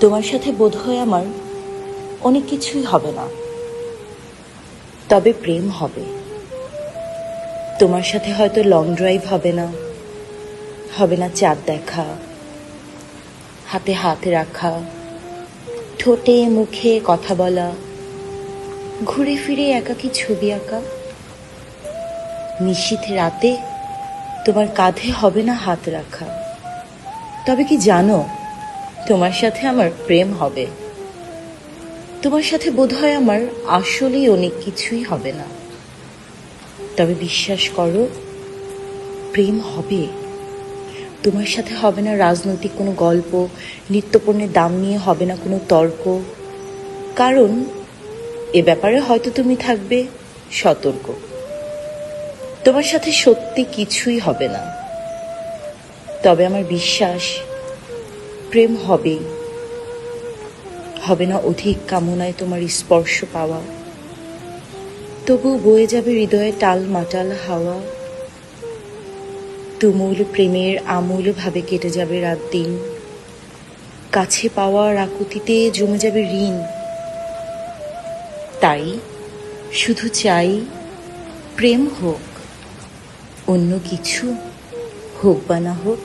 তোমার সাথে বোধহয় আমার অনেক কিছুই হবে না। তবে প্রেম হবে। তোমার সাথে হয়তো লং ড্রাইভ হবে না। হবে না চাঁদ দেখা। হাতে হাত রাখা। ঠোঁটে মুখে কথা বলা। ঘুরে ফিরে একাকী ছবি আঁকা। নিশীথে রাতে তোমার কাঁধে হবে না হাত রাখা। তবে কি জানো তোমার সাথে আমার প্রেম হবে। তোমার সাথে বোধহয় আমার আসলেই অনেক কিছুই হবে না। তবে বিশ্বাস করো, প্রেম হবে। তোমার সাথে হবে না রাজনৈতিক কোনো গল্প, নিত্যপণ্যের দাম নিয়ে হবে না কোনো তর্ক। কারণ, এ ব্যাপারে হয়তো তুমি থাকবে সতর্ক। তোমার সাথে সত্যি কিছুই হবে না। তবে আমার বিশ্বাস প্রেম হবেই হবে না অধিক কামনায় তোমার স্পর্শ পাওয়া। তবু বয়ে যাবে হৃদয়ে টাল মাটাল হাওয়া। তুমুল প্রেমের আমূল ভাবে কেটে যাবে রাত দিন। কাছে পাওয়ার আকুতিতে জমে যাবে ঋণ। তাই শুধু চাই প্রেম হোক, অন্য কিছু হোক বা না হোক